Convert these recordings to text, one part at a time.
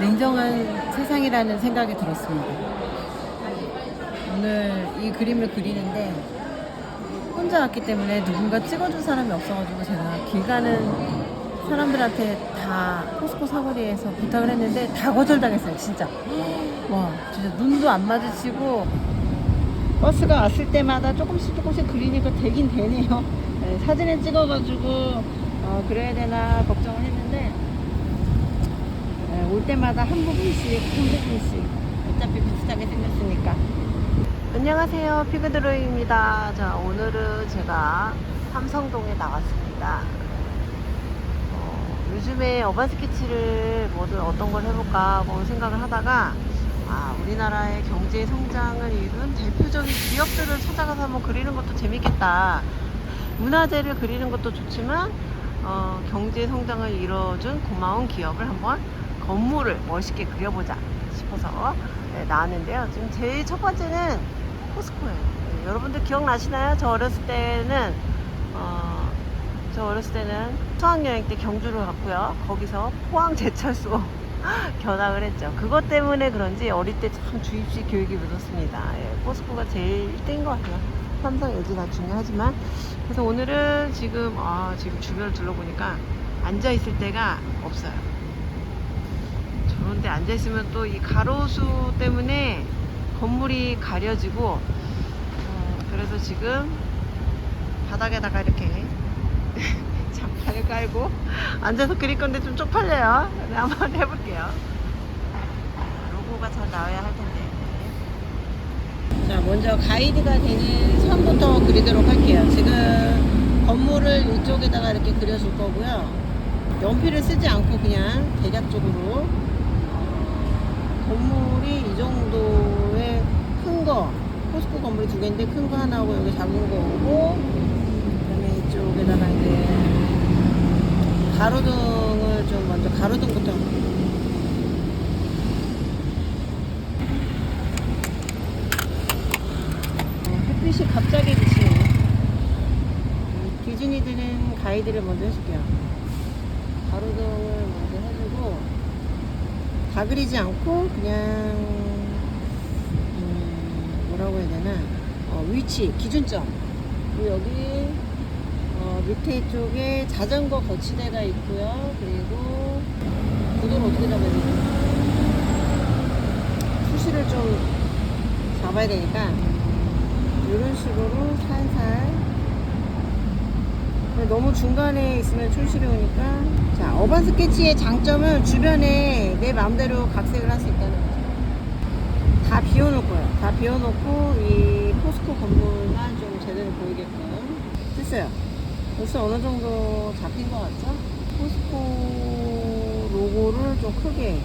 냉정한 세상이라는 생각이 들었습니다. 오늘 이 그림을 그리는데 혼자 왔기 때문에 누군가 찍어준 사람이 없어가지고 제가 길 가는 사람들한테 다 포스코 사거리에서 부탁을 했는데 다 거절당했어요, 진짜. 와, 진짜 눈도 안 마주치고 버스가 왔을 때마다 조금씩 조금씩 그리니까 되긴 되네요. 네, 사진에 찍어가지고 어, 그래야 되나 걱정을 올 때마다 한 부분씩 한 부분씩 어차피 비슷하게 생겼으니까. 안녕하세요, 피그드로이입니다. 자, 오늘은 제가 삼성동에 나왔습니다. 어, 요즘에 어반 스케치를 뭐든 어떤 걸 해볼까 뭐 생각을 하다가 아, 우리나라의 경제 성장을 이룬 대표적인 기업들을 찾아가서 한번 그리는 것도 재밌겠다. 문화재를 그리는 것도 좋지만 어, 경제 성장을 이뤄준 고마운 기업을 한번 건물을 멋있게 그려보자 싶어서 네, 나왔는데요. 지금 제일 첫 번째는 포스코예요. 네, 여러분들 기억나시나요? 저 어렸을 때는 어, 저 어렸을 때는 수학여행 때 경주를 갔고요. 거기서 포항 제철소 견학을 했죠. 그것 때문에 그런지 어릴 때 참 주입식 교육이 묻었습니다. 예, 포스코가 제일 1등인 것 같아요. 삼성, LG 다 중요하지만. 그래서 오늘은 지금, 아, 지금 주변을 둘러보니까 앉아있을 데가 없어요. 저런 데 앉아있으면 또 이 가로수 때문에 건물이 가려지고, 어, 그래서 지금 바닥에다가 이렇게 장판을 깔고 앉아서 그릴 건데 좀 쪽팔려요. 네, 한번 해볼게요. 로고가 잘 나와야 할 텐데. 자, 먼저 가이드가 되는 선부터 그리도록 할게요. 지금 건물을 이쪽에다가 이렇게 그려줄 거고요. 연필을 쓰지 않고 그냥 대략적으로 건물이 이 정도의 큰 거, 포스코 건물이 두 개인데 큰 거 하나하고 여기 작은 거 오고, 그다음에 이쪽에다가 이제 가로등을 좀 먼저 가로등부터 어, 햇빛이 갑자기 비치네요. 드는 가이드를 먼저 해줄게요. 가로등을 먼저 해주고 다 그리지 않고 그냥 음, 뭐라고 해야 되나 어, 위치 기준점 그리고 여기 어, 밑에 쪽에 자전거 거치대가 있고요. 그리고 구도를 어떻게 잡아야 되지? 수시를 좀 잡아야 되니까 이런 식으로 살살 너무 중간에 있으면 촌스러우니까. 자 어반 스케치의 장점은 주변에 내 마음대로 각색을 할 수 있다는 거죠. 다 비워놓을 거예요. 다 비워놓고 이 포스코 건물만 좀 제대로 보이게끔. 됐어요. 벌써 어느 정도 잡힌 것 같죠? 포스코 로고를 좀 크게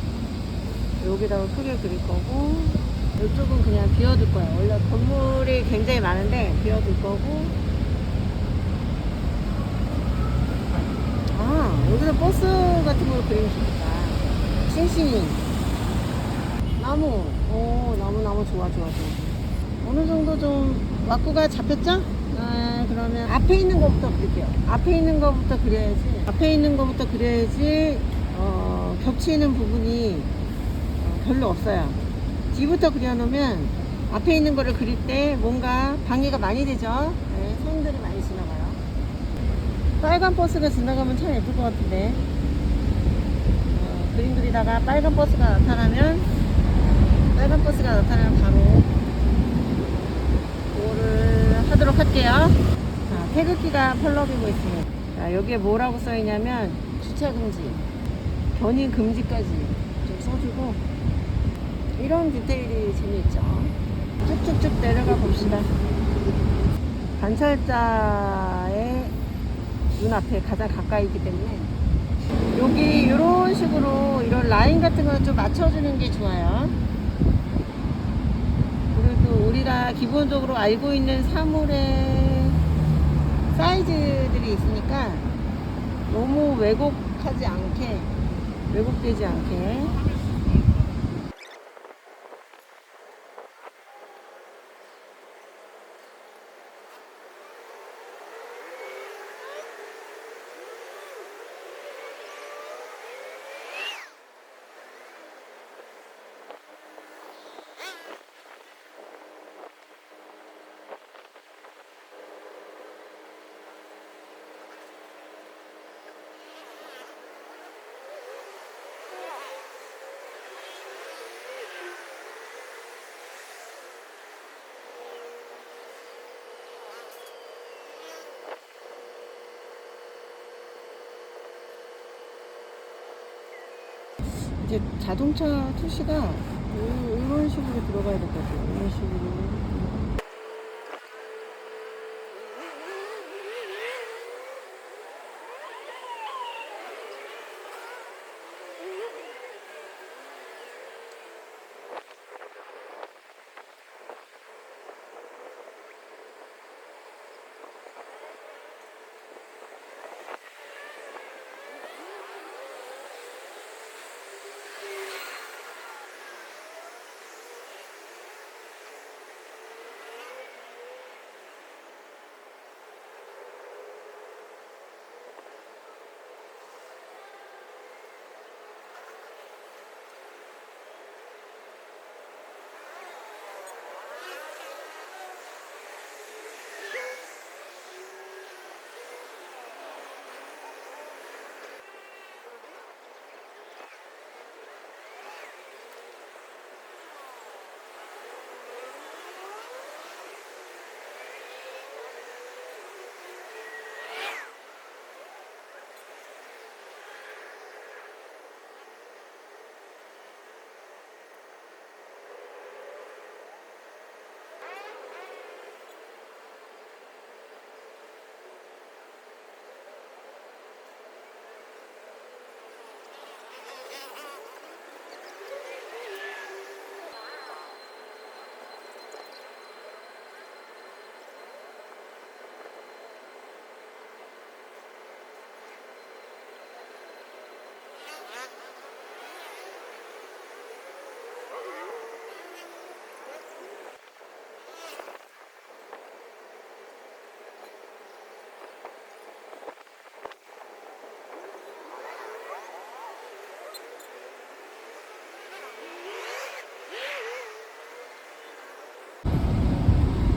여기다가 크게 그릴 거고 이쪽은 그냥 비워둘 거예요. 원래 건물이 굉장히 많은데 비워둘 거고 아 여기서 버스 같은 걸 그리면 좋겠다. 싱싱이. 나무. 오 나무 나무. 좋아 좋아 좋아. 어느 정도 좀 왁구가 잡혔죠? 아, 그러면 앞에 있는 거부터 그릴게요. 앞에 있는 거부터 그려야지. 앞에 있는 거부터 그려야지 어, 겹치는 부분이 어, 별로 없어요. 뒤부터 그려놓으면 앞에 있는 거를 그릴 때 뭔가 방해가 많이 되죠? 네, 손들이 많이 지나가요 빨간 버스가 지나가면 참 예쁠 것 같은데. 어, 그림 그리다가 빨간 버스가 나타나면 빨간 버스가 나타나면 바로 그거를 하도록 할게요. 자, 태극기가 펄럭이고 있습니다. 자, 여기에 뭐라고 써있냐면 주차 금지 견인 금지까지 좀 써주고 이런 디테일이 재미있죠. 쭉쭉쭉 내려가 봅시다. 관찰자의 눈앞에 가장 가까이 있기 때문에 여기 이런 식으로 이런 라인 같은 거좀 맞춰주는 게 좋아요. 그리고 우리가 기본적으로 알고 있는 사물의 사이즈들이 있으니까 너무 왜곡하지 않게 왜곡되지 않게 이제 자동차 투시가 이- 이런 식으로 들어가야 될 것 같아요. 이런 식으로.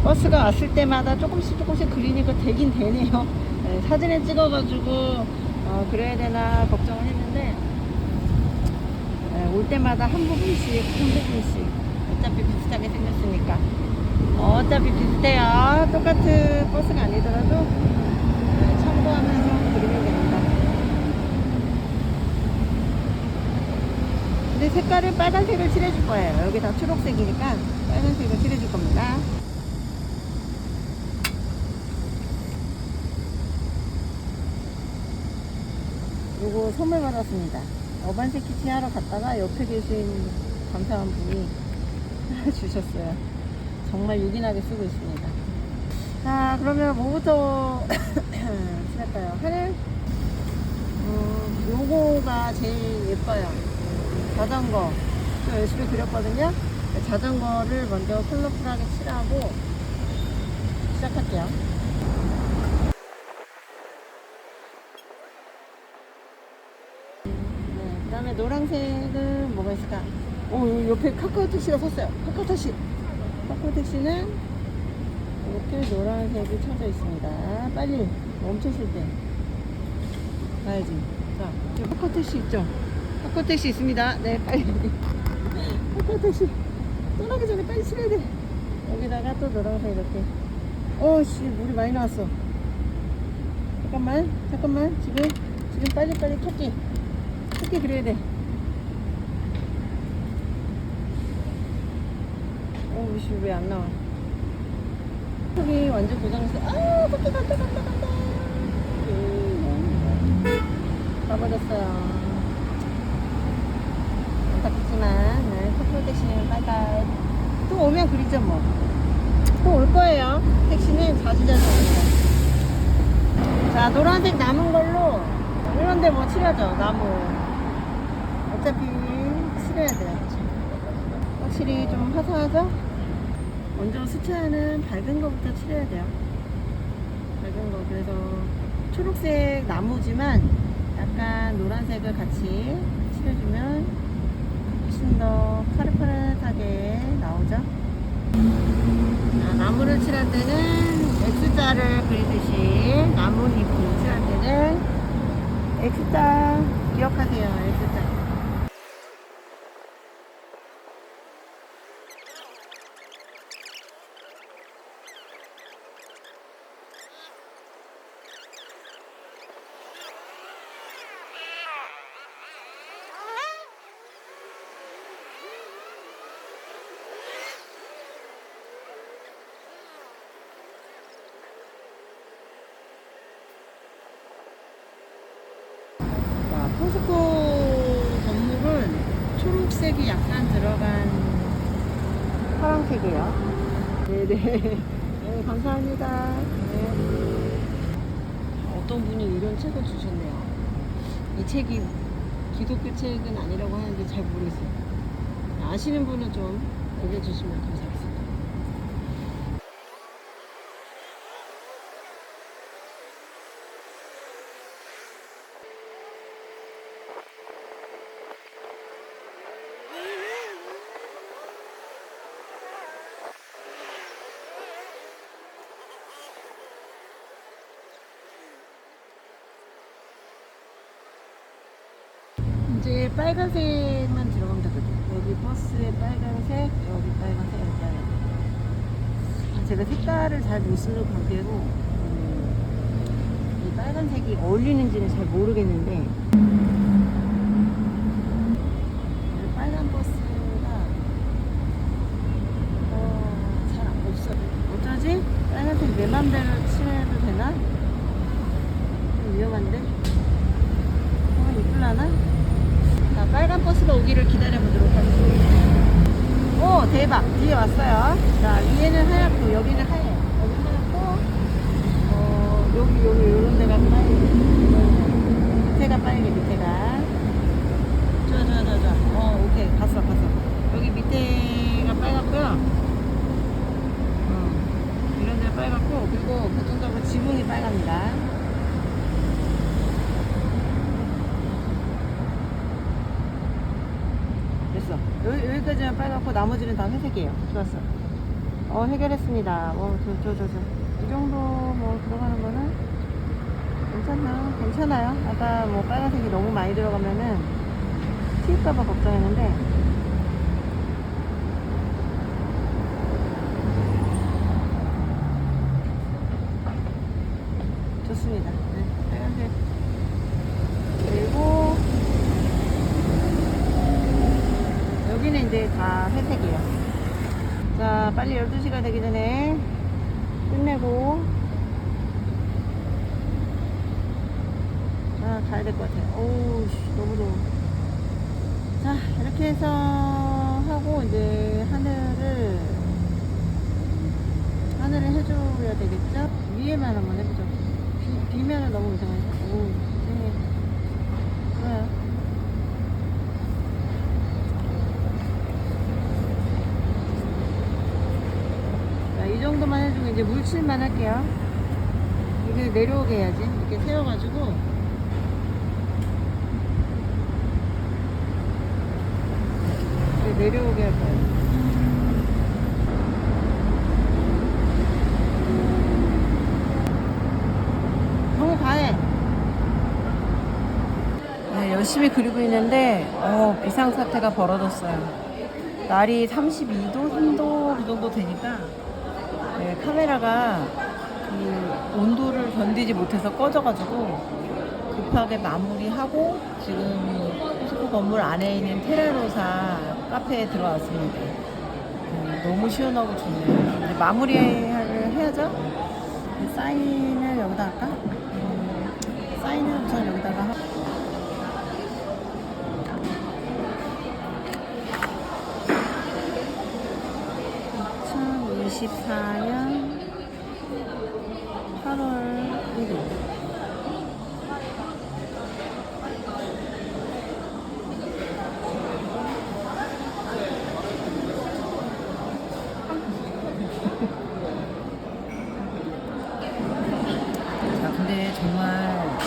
버스가 왔을 때마다 조금씩 조금씩 그리니까 되긴 되네요. 네, 사진에 찍어가지고 어, 그래야 되나 걱정을 했는데 네, 올 때마다 한 부분씩 한 부분씩 어차피 비슷하게 생겼으니까 어차피 비슷해요. 똑같은 버스가 아니더라도 네, 참고하면서 그리면 됩니다. 근데 색깔을 빨간색을 칠해줄 거예요. 여기 다 초록색이니까 빨간색을 칠해줄 겁니다. 요거 선물 받았습니다. 어반색 키티 하러 갔다가 옆에 계신 감사한 분이 주셨어요. 정말 요긴하게 쓰고 있습니다. 자, 그러면 뭐부터 칠할까요? 하늘? 음, 요거가 제일 예뻐요. 자전거. 좀 열심히 그렸거든요. 자전거를 먼저 컬러풀하게 칠하고 시작할게요. 네, 그 다음에 노란색은 뭐가 있을까? 오, 옆에 카카오 택시가 섰어요. 카카오 택시. 카카오 택시는 이렇게 노란색이 쳐져 있습니다. 빨리 멈췄을 때 가야지. 자, 카카오 택시 있죠? 카카오 택시 있습니다. 네, 빨리. 카카오 택시. 떠나기 전에 빨리 칠해야 돼. 여기다가 또 노란색 이렇게. 어, 씨, 물이 많이 나왔어. 잠깐만, 잠깐만. 지금, 지금 빨리빨리 토끼. 토끼 그려야 돼. 어, 씨, 왜안 나와? 토끼 완전 고장났어. 아, 토끼 간다, 간다, 간다. 음, 가버렸어요. 안타깝지만, 네, 커플 택시는 빠이빠이. 또 오면 그리죠, 뭐. 또 올 거예요. 택시는 자주 자주 옵니다. 자, 노란색 남은 걸로 이런데 뭐 칠하죠, 나무. 어차피 칠해야 돼요. 확실히 좀 화사하죠? 먼저 수채화는 밝은 거부터 칠해야 돼요. 밝은 거. 그래서 초록색 나무지만 약간 노란색을 같이 칠해주면 훨씬 더 파릇파릇하게 나오죠. 자, 나무를 칠할 때는 X자를 그리듯이 나뭇잎을 칠할 때는 X자 기억하세요. X자. 흰색이 약간 들어간 파란색이에요. 네네. 네, 감사합니다. 네. 어떤 분이 이런 책을 주셨네요. 이 책이 기독교 책은 아니라고 하는데 잘 모르겠어요. 아시는 분은 좀 알려주시면 감사하겠습니다. 이제 빨간색만 들어가면 되거든요. 여기 버스에 빨간색, 여기 빨간색, 여기 빨간색. 제가 색깔을 잘 못 쓰는 관계로 음, 이 빨간색이 어울리는지는 잘 모르겠는데 이 빨간 버스가 어, 잘 없어요. 어쩌지? 빨간색 내 맘대로 칠해도 되나? 좀 위험한데? 어, 이쁠라나? 자, 빨간 버스가 오기를 기다려 보도록 하겠습니다. 오, 대박. 뒤에 왔어요. 자, 위에는 하얗고, 여기는 하얘. 여기 하얗고, 어, 여기, 여기, 요런 데가 빨개. 밑에가 빨개, 밑에가. 저, 저, 저, 저. 어, 오케이. 봤어, 봤어. 여기 밑에가 빨갛고요. 어, 이런 데가 빨갛고, 그리고 교통도로 지붕이 빨갑니다. 됐어. 여기, 여기까지는 빨갛고 나머지는 다 회색이에요. 좋았어. 어, 해결했습니다. 어, 저, 저, 저, 저. 이 정도 뭐 들어가는 거는 괜찮나? 괜찮아요. 아까 뭐 빨간색이 너무 많이 들어가면은 튀일까봐 걱정했는데. 좋습니다. 네, 빨간색. 그리고 여기는 이제 다 회색이에요. 자, 빨리 12시가 되기 전에 끝내고, 아, 가야 될 것 같아요. 오우, 씨, 너무 더워. 자, 이렇게 해서 하고, 이제 하늘을, 하늘을 해줘야 되겠죠? 위에만 한번 해보죠. 비, 비면은 너무 이상해서. 오, 네. 좋아요. 자, 이 정도만 해주고 이제 물칠만 할게요. 이게 내려오게 해야지. 이렇게 세워가지고. 내려오게 할 거예요. 너무 과해. 네, 열심히 그리고 있는데, 어, 비상사태가 벌어졌어요. 날이 32도, 3도 그 정도 되니까 네, 카메라가 그 온도를 견디지 못해서 꺼져가지고 급하게 마무리하고 지금 포스코 건물 안에 있는 테라로사 카페에 들어왔습니다. 음, 너무 시원하고 좋네요. 이제 마무리를 해야죠. 사인을 여기다 할까? 음, 사인을 우선 여기다가 하고. 2024년 8월 1일 자, 근데 정말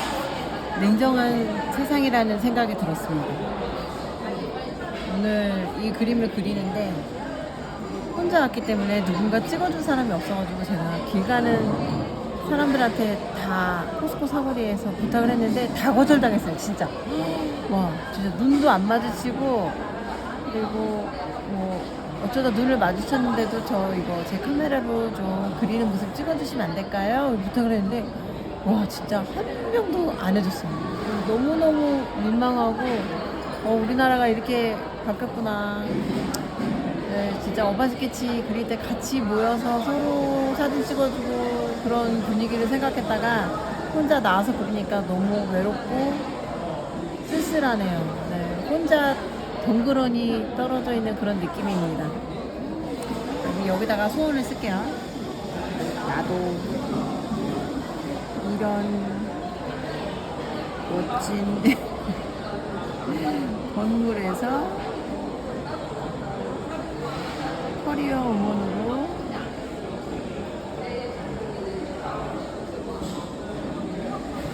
냉정한 세상이라는 생각이 들었습니다. 오늘 이 그림을 그리는데 혼자 왔기 때문에 누군가 찍어준 사람이 없어가지고 제가 길 가는 사람들한테 다 포스코 사거리에서 부탁을 했는데 다 거절당했어요 진짜. 와 진짜 눈도 안 마주치고 그리고 뭐 어쩌다 눈을 마주쳤는데도 저 이거 제 카메라로 좀 그리는 모습 찍어주시면 안 될까요? 부탁을 했는데 와 진짜 한 명도 안 해줬어요 너무너무 민망하고 어, 우리나라가 이렇게 바뀌었구나 네, 진짜 어반 스케치 그릴 때 같이 모여서 서로 사진 찍어주고 그런 분위기를 생각했다가 혼자 나와서 그리니까 너무 외롭고 쓸쓸하네요. 네, 혼자 덩그러니 떨어져 있는 그런 느낌입니다. 여기다가 소원을 쓸게요. 나도 이런 멋진 건물에서 커리어 우먼으로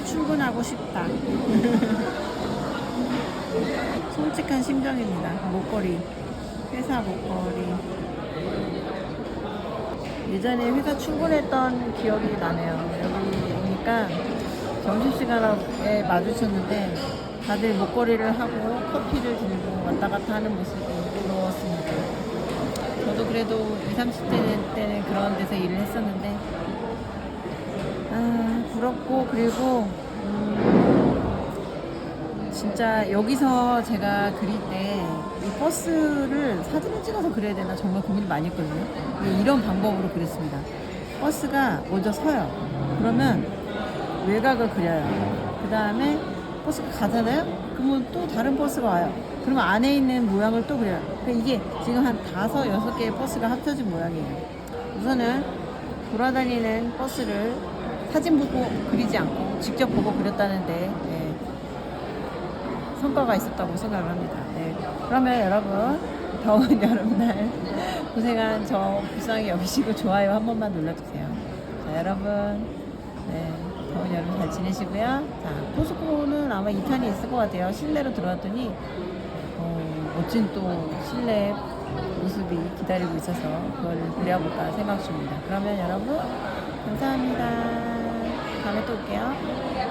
출근하고 싶다. 솔직한 심정입니다. 목걸이. 회사 목걸이. 예전에 회사 출근했던 기억이 나네요. 여기 오니까 점심시간에 마주쳤는데 다들 목걸이를 하고 커피를 들고 왔다 갔다 하는 모습이 그래도 20, 30대 때는 그런 데서 일을 했었는데 아, 부럽고 그리고 음, 진짜 여기서 제가 그릴 때 이 버스를 사진을 찍어서 그려야 되나 정말 고민을 많이 했거든요. 이런 방법으로 그렸습니다. 버스가 먼저 서요. 그러면 외곽을 그려요. 그 다음에 버스가 가잖아요? 그러면 또 다른 버스가 와요. 그러면 안에 있는 모양을 또 그려요. 그러니까 이게 지금 한 다섯, 여섯 개의 버스가 합쳐진 모양이에요. 우선은 돌아다니는 버스를 사진 보고 그리지 않고 직접 보고 그렸다는데 네, 성과가 있었다고 생각을 합니다. 네. 그러면 여러분 더운 여름날 고생한 저 불쌍히 여기시고 좋아요 한 번만 눌러주세요. 자 여러분 네, 더운 여름 잘 지내시고요. 자 포스코는 아마 2탄이 있을 것 같아요. 실내로 들어왔더니 어, 멋진 또 실내 모습이 기다리고 있어서 그걸 그려볼까 생각 중입니다. 그러면 여러분 감사합니다. 다음에 또 올게요.